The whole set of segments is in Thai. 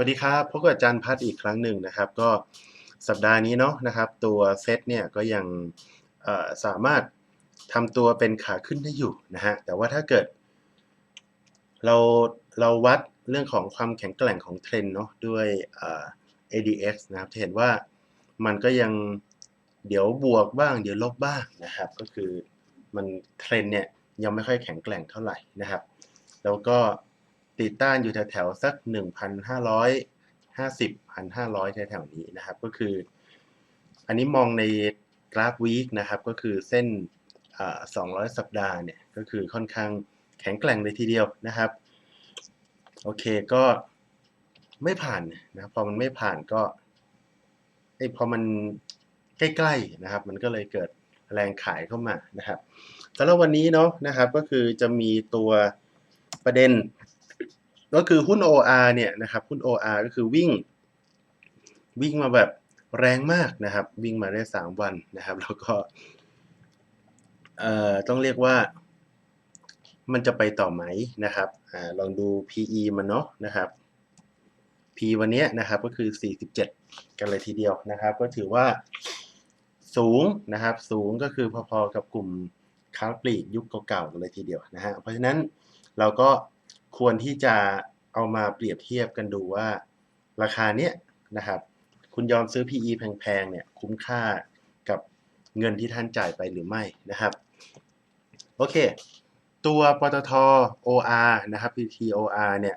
วัสดีครับพบกับอาจารย์พัฒน์อีกครั้งหนึ่งนะครับ ก็สัปดาห์นี้เนาะนะครับ ตัวเซตเนี่ยก็ยังสามารถทำตัวเป็นขาขึ้นได้อยู่นะฮะแต่ว่าถ้าเกิด เราเราวัดเรื่องของความแข็งแกร่งของเทรนเนาะด้วย ADX นะครับจะเห็นว่ามันก็ยังเดี๋ยวบวกบ้าง เดี๋ยวลบบ้างนะครับ ก็คือมันเทรนเนี่ยยังไม่ค่อยแข็งแกร่งเท่าไหร่นะครับ แล้วก็ ตีต้านอยู่แถวๆสัก 1,550 1,500 แถวๆนี้นะครับ ก็คือ อันนี้มองในกราฟวีคนะครับ ก็คือเส้นอ่า200 สัปดาห์เนี่ย ก็คือค่อนข้างแข็งแกร่งเลยทีเดียวนะครับ โอเคก็ไม่ผ่านนะพอมันไม่ผ่านก็ไอพอมันใกล้ๆนะครับ มันก็เลยเกิดแรงขายเข้ามานะครับสำหรับวันนี้เนาะนะครับก็คือจะมีตัวประเด็น ก็คือหุ้น OR เนี่ยนะครับหุ้น OR ก็คือวิ่ง วิ่งมาแบบแรงมากนะครับ วิ่งมาได้ 3 วันนะครับ แล้วก็ต้องเรียกว่า มันจะไปต่อไหมนะครับอลองดู PE มันเนาะนะครับ P วันนี้นะครับก็คือ 47 กันเลยทีเดียวนะครับ ก็ถือว่าสูงนะครับ สูงก็คือพอๆกับกลุ่มค้าปลีกยุคเก่าๆกันเลยทีเดียวนะฮะเพราะฉะนั้นเราก็ ควรที่จะเอามาเปรียบเทียบกันดูว่า ราคาเนี้ยนะครับ คุณยอมซื้อ PE แพงๆเนี่ยคุ้มค่ากับเงินที่ท่านจ่ายไปหรือไม่นะครับ โอเค ตัวปตท OR นะครับ PT OR เนี่ย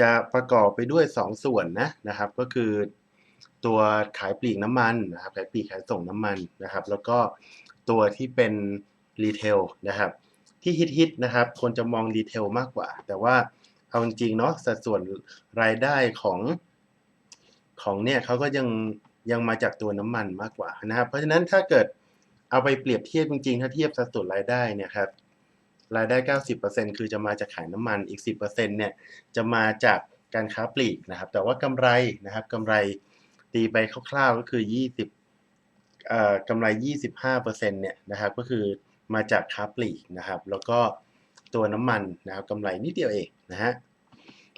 จะประกอบไปด้วย 2 ส่วนนะนะครับ ก็คือตัวขายปลีกน้ำมันนะครับขายปลีกขายส่งน้ำมันนะครับ แล้วก็ตัวที่เป็นรีเทลนะครับ ที่ฮิตๆนะครับคนจะมองรีเทลมากกว่า แต่ว่าเอาจริงเนาะสัดส่วนรายได้ของของเนี่ยเขาก็ยังยังมาจากตัวน้ำมันมากกว่านะครับ เพราะฉะนั้นถ้าเกิดเอาไปเปรียบเทียบจริงๆ ถ้าเทียบสัดส่วนรายได้เนี่ยครับรายได้ 90%คือจะมาจากขายน้ำมันอีก 10%เนี่ยจะมาจากการค้าปลีกนะครับ แต่ว่ากำไรนะครับกำไรตีไปคร่าวๆก็คือ 20เอ่อกำไร 25%เนี่ยนะครับก็คือ มาจากค้าปลีกนะครับ แล้วก็ตัวน้ำมันนะครับกำไรนิดเดียวเองนะฮะ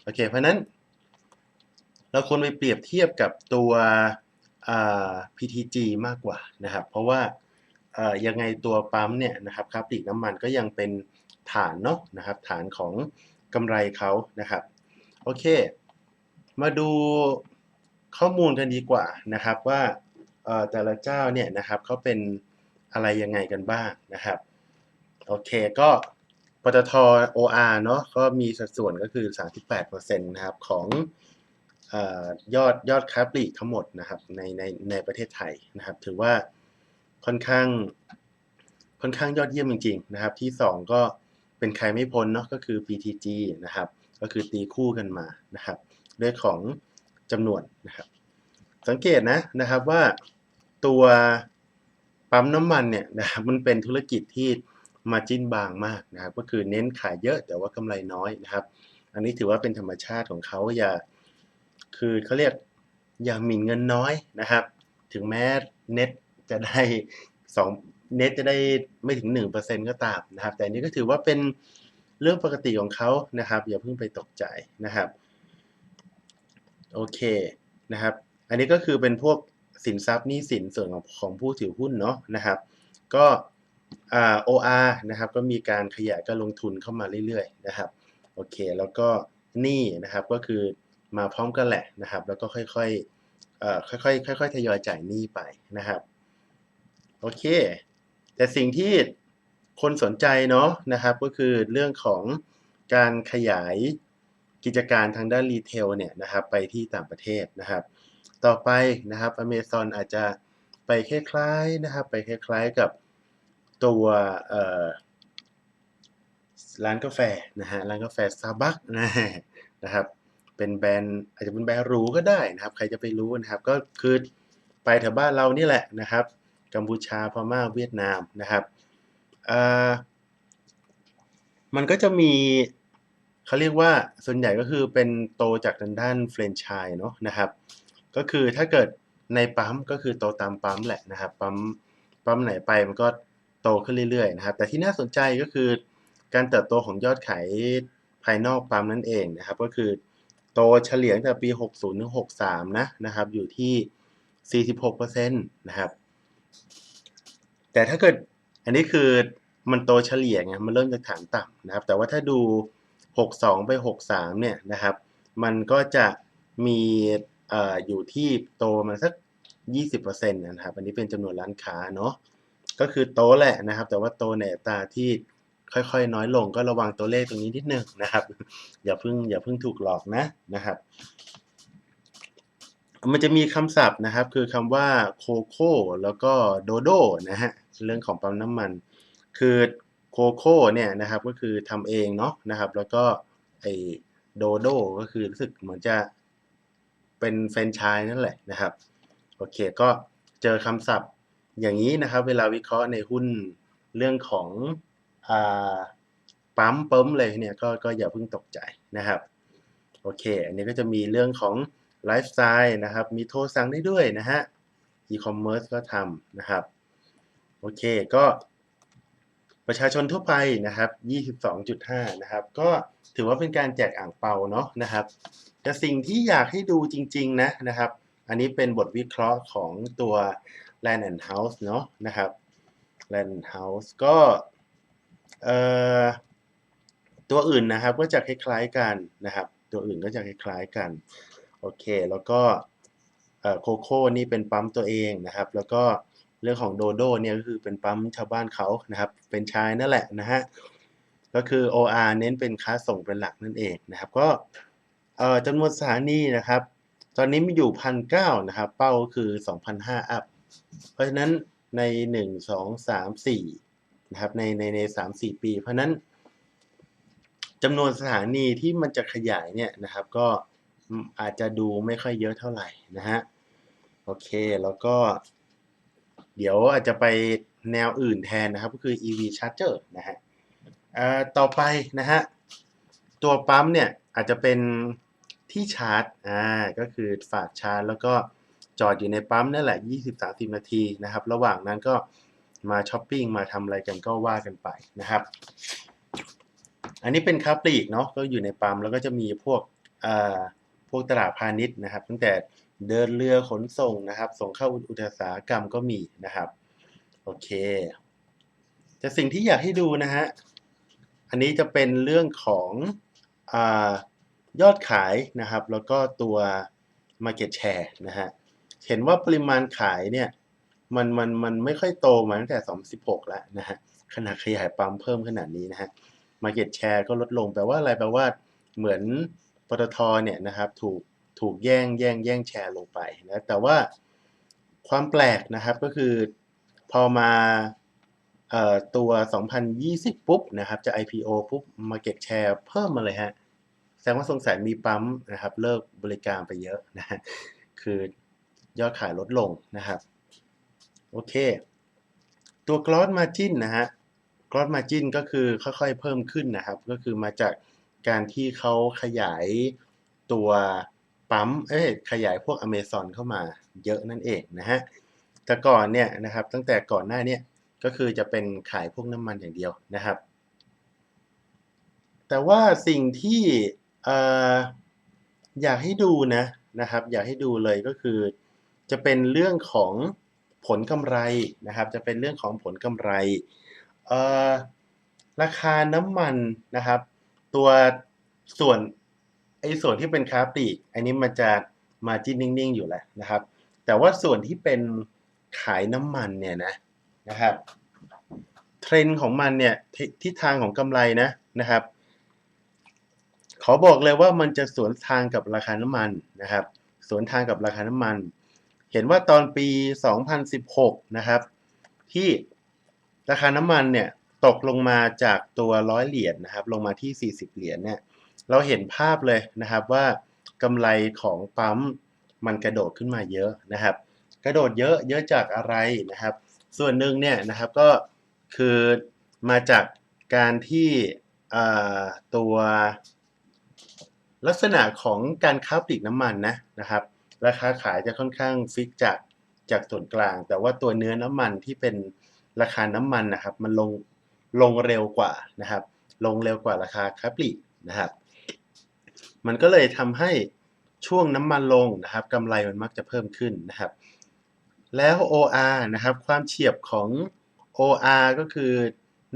โอเค เพราะนั้น เราควรไปเปรียบเทียบกับตัว PTG มากกว่านะครับ เพราะว่ายังไงตัวปั๊มเนี่ยนะครับค้าปลีกน้ำมันก็ยังเป็นฐานเนาะนะครับ ฐานของกำไรเขานะครับโอเค มาดูข้อมูลกันดีกว่านะครับว่าแต่ละเจ้าเนี่ยนะครับเขาเป็น อะไรยังไงกันบ้างนะครับ โอเคก็ปตท OR เนาะก็มีสัดส่วนก็คือ 38%นะครับของอยอดยอดค้าปลีกทั้งหมดนะครับในในในประเทศไทยนะครับ ถือว่าค่อนข้างค่อนข้างยอดเยี่ยมจริงๆนะครับ ที่ 2 ก็เป็นใครไม่พ้นเนาะก็คือ PTG นะครับ ก็คือตีคู่กันมานะครับด้วยของจำนวนนะครับ สังเกตนะนะครับว่าตัว ปั๊มน้ำมันเนี่ยนะครับมันเป็นธุรกิจที่มาจิ้นบางมากนะครับก็คือเน้นขายเยอะแต่ว่ากำไรน้อยนะครับ อันนี้ถือว่าเป็นธรรมชาติของเขาอย่า คือเขาเรียกอย่าหมิ่นเงินน้อยนะครับ ถึงแม้เน็ตจะได้สองเน็ตจะได้ไม่ถึง 1%ก็ตามนะครับ แต่อันนี้ก็ถือว่าเป็นเรื่องปกติของเขานะครับ อย่าเพิ่งไปตกใจนะครับ โอเคนะครับ อันนี้ก็คือเป็นพวก สินทรัพย์นี้สินส่วนของของผู้ถือหุ้นเนาะนะครับ ก็อ่า OR นะครับก็มีการขยายการลงทุนเข้ามาเรื่อยๆนะครับโอเคแล้วก็นี้นะครับก็คือมาพร้อมกันแหละนะครับ แล้วก็ค่อยๆเอ่อค่อยๆค่อยๆทยอยจ่ายหนี้ไปนะครับโอเค แต่สิ่งที่คนสนใจเนาะนะครับก็คือเรื่องของการขยายกิจการทางด้านรีเทลเนี่ยนะครับไปที่ต่างประเทศนะครับ ต่อไปนะครับ Amazon อาจจะไปคล้ายๆนะครับ ไปคล้ายๆกับตัวร้านกาแฟนะฮะร้านกาแฟ Starbucks นะนะครับ เป็นแบรนด์อาจจะเป็นแบรนด์หรูก็ได้นะครับ ใครจะไปรู้นะครับ ก็คือไปแถวบ้านเรานี่แหละนะครับ กัมพูชาพม่าเวียดนามนะครับมันก็จะมีเขาเรียกว่าส่วนใหญ่ก็คือเป็นโตจากทางด้านแฟรนไชส์เนาะนะครับ ก็คือถ้าเกิดในปั๊มก็คือโตตามปั๊มแหละนะครับ ปั๊มปั๊มไหนไปมันก็โตขึ้นเรื่อยๆนะครับ แต่ที่น่าสนใจก็คือการเติบโตของยอดขายภายนอกปั๊มนั่นเองนะครับ ก็คือโตเฉลี่ยตั้งแต่ปี 60 ถึง 63 นะนะครับ อยู่ที่ 46%นะครับ แต่ถ้าเกิดอันนี้คือมันโตเฉลี่ยไงมันเริ่มจากฐานต่ำนะครับ แต่ว่าถ้าดู 62 ไป 63 เนี่ยนะครับ มันก็จะมี เอ่ออยู่ที่โตมาสัก 20%นะครับ อันนี้เป็นจำนวนร้านค้าเนาะ ก็คือโตแหละนะครับ แต่ว่าโตในอัตราที่ค่อยๆ น้อยลงก็ระวังตัวเลขตรงนี้นิดนึงนะครับ อย่าเพิ่งอย่าเพิ่งถูกหลอกนะนะครับ มันจะมีคำศัพท์นะครับ คือคำว่าโคโค่แล้วก็โดโดนะฮะ เรื่องของปั๊มน้ำมัน คือโคโค่เนี่ยนะครับก็คือทำเองเนาะนะครับ แล้วก็ไอโดโดก็คือรู้สึกเหมือนจะ เป็นแฟรนไชส์นั่นแหละนะครับโอเคก็เจอคำศัพท์อย่างนี้นะครับ เวลาวิเคราะห์ในหุ้นเรื่องของอปั๊มเปิมเลยเนี่ยก็ก็อย่าเพิ่งตกใจนะครับโอเค อันนี้ก็จะมีเรื่องของไลฟ์สไตล์นะครับ มีโทรสั่งได้ด้วยนะฮะอีคอมเมิร์ซก็ทำนะครับ โอเค ก็ ประชาชนทั่วไปนะครับ 22.5 นะครับ ก็ถือว่าเป็นการแจกอ่างเปาเนาะนะครับ แต่สิ่งที่อยากให้ดูจริง ๆ นะนะครับ อันนี้เป็นบทวิเคราะห์ของตัว Land and House เนาะนะครับ Land and House ก็เอ่อตัวอื่นนะครับก็จะคล้ายๆกันนะครับ ตัวอื่นก็จะคล้ายๆกัน โอเค แล้วก็โคโค่นี่เป็นปั๊มตัวเองนะครับ แล้วก็ เรื่องของโดโดเนี่ยก็คือเป็นปั๊มชาวบ้านเขานะครับ เป็นชายนั่นแหละนะฮะ ก็คือ OR เน้นเป็นค้าส่งเป็นหลักนั่นเองนะครับ ก็เอ่อจำนวนสถานีนะครับ ตอนนี้มีอยู่พันเก้านะครับ เป้าคือ 2,500 อัพ เพราะฉะนั้นใน 1 2 3 4นะครับ ในในใน3 4ปี เพราะนั้นจำนวนสถานีที่มันจะขยายเนี่ยนะครับ ก็อาจจะดูไม่ค่อยเยอะเท่าไหร่นะฮะ โอเค แล้วก็ เดี๋ยวอาจจะไปแนวอื่นแทนนะครับ ก็คือ EV Charger นะฮะต่อไปนะฮะ ตัวปั๊มเนี่ยอาจจะเป็นที่ชาร์จ อ่า ก็คือฝากชาร์จ แล้วก็จอดอยู่ในปั๊มนั่นแหละ 20-30 นาทีนะครับ ระหว่างนั้นก็มาช้อปปิ้งมาทำอะไรกันก็ว่ากันไปนะครับ อันนี้เป็นค้าปลีกเนาะ ก็อยู่ในปั๊มแล้วก็จะมีพวก อ่า พวกตลาดพาณิชย์นะครับ ตั้งแต่ เดินเรือขนส่งนะครับ ส่งเข้าอุตสาหกรรมก็มีนะครับ โอเค แต่สิ่งที่อยากให้ดูนะฮะ อันนี้จะเป็นเรื่องของอยอดขายนะครับ แล้วก็ตัว Market Share นะฮะ เห็นว่าปริมาณขายเนี่ย มันมันมันไม่ค่อยโตมาตั้งแต่ 2016 แล้วนะฮะ ขนาดขยายปั๊มเพิ่มขนาดนี้นะฮะ Market Share ก็ลดลงแปลว่าอะไรแปลว่าเหมือนปตทเนี่ยนะครับ ถูก ถูกแย่งแย่งแย่งแชร์ลงไปนะแต่ว่าความแปลกนะครับก็คือพอมาออตัว 2020 ปุ๊บนะครับ จะ IPO ปุ๊บ Market Share เพิ่มมาเลยฮะ แสดงว่าสงสัยมีปั๊มนะครับ เลิกบริการไปเยอะนะฮะคือยอดขายลดลงนะครับ โอเค ตัว Gross Margin นะฮะ Gross Margin ก็คือค่อยๆเพิ่มขึ้นนะครับ ก็คือมาจากการที่เขาขยายตัว ปั๊มเอ้ยขยายพวก Amazon เข้ามาเยอะนั่นเองนะฮะแต่ก่อนเนี่ยนะครับตั้งแต่ก่อนหน้านี้ก็คือจะเป็นขายพวกน้ำมันอย่างเดียวนะครับ แต่ว่าสิ่งที่อยากให้ดูนะนะครับ อยากให้ดูเลยก็คือ จะเป็นเรื่องของผลกำไรนะครับ จะเป็นเรื่องของผลกำไรราคาน้ำมันนะครับ ตัวส่วน ไอ้ส่วนที่เป็นค้าปลีก อันนี้มันจะมาจิ้นนิ่งๆ อยู่แหละนะครับ แต่ว่าส่วนที่เป็นขายน้ำมันเนี่ยนะนะครับเทรนด์ของมันเนี่ยทิศทางของกำไรนะนะครับ ขอบอกเลยว่ามันจะสวนทางกับราคาน้ำมันนะครับ สวนทางกับราคาน้ำมัน เห็นว่าตอนปี 2016 นะครับ ที่ราคาน้ำมันเนี่ยตกลงมาจากตัวร้อยเหรียญนนะครับ ลงมาที่ 40 เหรียญเนี่ย เราเห็นภาพเลยนะครับว่ากำไรของปั๊มมันกระโดดขึ้นมาเยอะนะครับ กระโดดเยอะเยอะจากอะไรนะครับ ส่วนหนึ่งเนี่ยนะครับก็คือมาจากการที่ตัวลักษณะของการค้าปลีกน้ำมันนะนะครับราคาขายจะค่อนข้างฟิกจากจากส่วนกลาง แต่ว่าตัวเนื้อน้ำมันที่เป็นราคาน้ำมันนะครับ มันลงลงเร็วกว่านะครับ ลงเร็วกว่าราคาค้าปลีกนะครับ มันก็เลยทำให้ช่วงน้ำมันลงนะครับกำไรมันมักจะเพิ่มขึ้นนะครับ แล้ว OR นะครับ ความเฉียบของ OR ก็คือ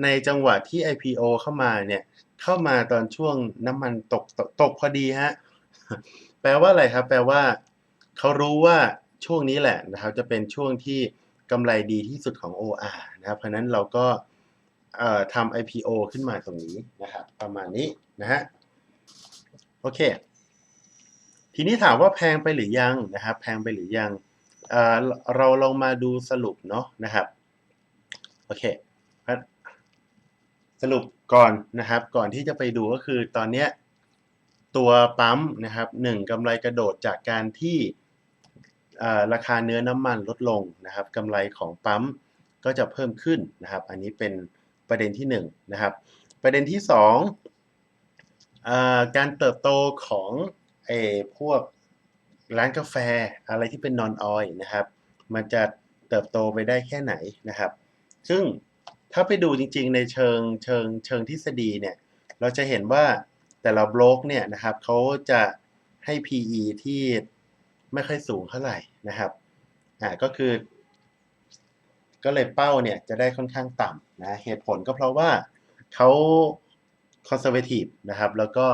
ในจังหวะที่ IPO เข้ามาเนี่ยเข้ามาตอนช่วงน้ำมันตกตกตกพอดีฮะแปลว่าอะไรครับ แปลว่าเขารู้ว่าช่วงนี้แหละนะครับ จะเป็นช่วงที่กำไรดีที่สุดของ OR นะครับ เพราะนั้นเราก็ทำ IPO ขึ้นมาตรงนี้นะครับ ประมาณนี้นะฮะ โอเค ทีนี้ถามว่าแพงไปหรือยังนะครับ แพงไปหรือยังเเราลองมาดูสรุปเนาะนะครับโอเคสรุปก่อนนะครับ ก่อนที่จะไปดูก็คือตอนเนี้ยตัวปั๊มนะครับหนึ่งกำไรกระโดดจากการที่ราคาเนื้อน้ำมันลดลงนะครับกำไรของปั๊มก็จะเพิ่มขึ้นนะครับ อันนี้เป็นประเด็นที่หนึ่งนะครับ ประเด็นที่สอง การเติบโตของเออพวกร้านกาแฟอะไรที่เป็นนอนออยนะครับ มันจะเติบโตไปได้แค่ไหนนะครับ ซึ่งถ้าไปดูจริงๆในเชิงเชิงเชิงทฤษฎีเนี่ย เราจะเห็นว่าแต่ละบล็อกเนี่ยนะครับเขาจะให้ PE ที่ไม่ค่อยสูงเท่าไหร่นะครับ อ่าก็คือ ก็เลยเป้าเนี่ยจะได้ค่อนข้างต่ำนะ เหตุผลก็เพราะว่าเขา คอนเซอร์เวทีฟนะครับ แล้วก็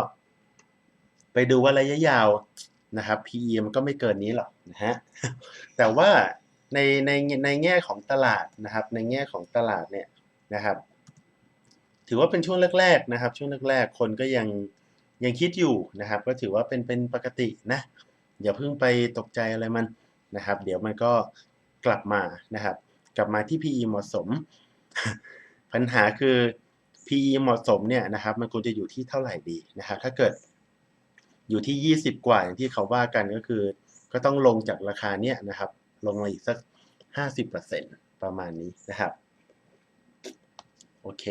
ไปดูว่าระยะยาวนะครับ PE มันก็ไม่เกินนี้หรอกนะฮะ แต่ว่าในในในแง่ของตลาดนะครับ ในแง่ของตลาดเนี่ยนะครับ ถือว่าเป็นช่วงแรกๆนะครับ ช่วงแรกๆคนก็ยังยังคิดอยู่นะครับ ก็ถือว่าเป็นเป็นปกตินะอย่าเพิ่งไปตกใจอะไรมันนะครับ เดี๋ยวมันก็กลับมานะครับ กลับมาที่ PE เหมาะสม ปัญหาคือ PE เหมาะสมเนี่ยนะครับมันควรจะอยู่ที่เท่าไหร่ดีนะครับถ้าเกิดอยู่ที่ 20 กว่าอย่างที่เขาว่ากันก็คือ ก็ต้องลงจากราคาเนี้ยนะครับลงมาอีกสัก 50%ประมาณนี้นะครับโอเค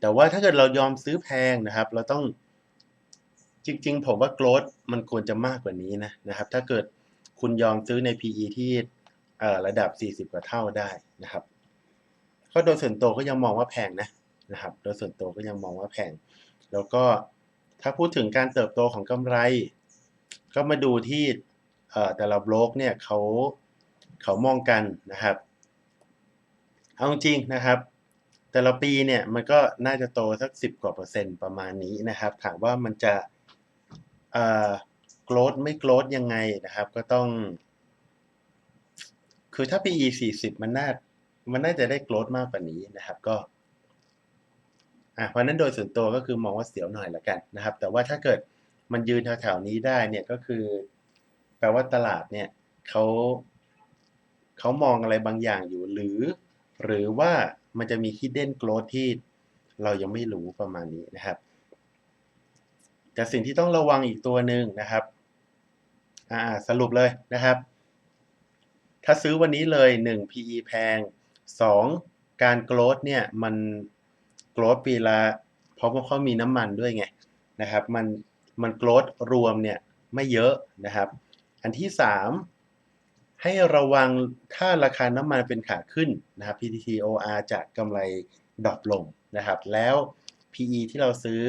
แต่ว่าถ้าเกิดเรายอมซื้อแพงนะครับ เราต้องจริงๆ ผมว่า growth มันควรจะมากกว่านี้นะนะครับ ถ้าเกิดคุณยอมซื้อใน PE ที่เอ่ระดับ 40 กว่าเท่าได้นะครับ ก็โดยส่วนตัวก็ยังมองว่าแพงนะ นะครับ โดยส่วนตัวก็ยังมองว่าแพง แล้วก็ถ้าพูดถึงการเติบโตของกำไร ก็มาดูที่แต่ละบล็อกเนี่ยเขาเขามองกันนะครับ เอาจริงนะครับ แต่ละปีเนี่ยมันก็น่าจะโตสัก 10 กว่าเปอร์เซ็นต์ประมาณนี้นะครับ ถามว่ามันจะเอ่อ growth ไม่ growth ยังไงนะครับ ก็ต้อง คือถ้า PE 40 มันน่ามันน่าจะได้ growth มากกว่านี้นะครับ ก็ อะเพราะนั้นโดยส่วนตัวก็คือมองว่าเสียวหน่อยละกันนะครับ แต่ว่าถ้าเกิดมันยืนแถวๆนี้ได้เนี่ยก็คือ แปลว่าตลาดเนี่ยเขาเขามองอะไรบางอย่างอยู่หรือ หรือว่ามันจะมี hidden growth ที่เรายังไม่รู้ประมาณนี้นะครับ แต่สิ่งที่ต้องระวังอีกตัวหนึ่งนะครับอ่าสรุปเลยนะครับ ถ้าซื้อวันนี้เลย 1 PE แพง 2 การ growth เนี่ยมัน growth ปีละเพราะว่าเขามีน้ำมันด้วยไงนะครับ มันมัน growth รวมเนี่ยไม่เยอะนะครับ อันที่ 3 ให้ระวังถ้าราคาน้ำมันเป็นขาขึ้นนะครับ PTTOR จะกำไรดรอปลงนะครับ แล้ว PE ที่เราซื้อ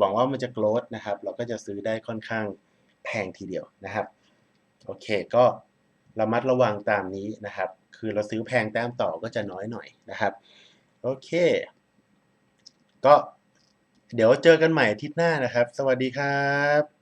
บอกว่ามันจะ growth นะครับ เราก็จะซื้อได้ค่อนข้างแพงทีเดียวนะครับ โอเคก็ระมัดระวังตามนี้นะครับ คือเราซื้อแพงแต้มต่อก็จะน้อยหน่อยนะครับ โอเค ก็เดี๋ยวเจอกันใหม่อาทิตย์หน้านะครับ สวัสดีครับ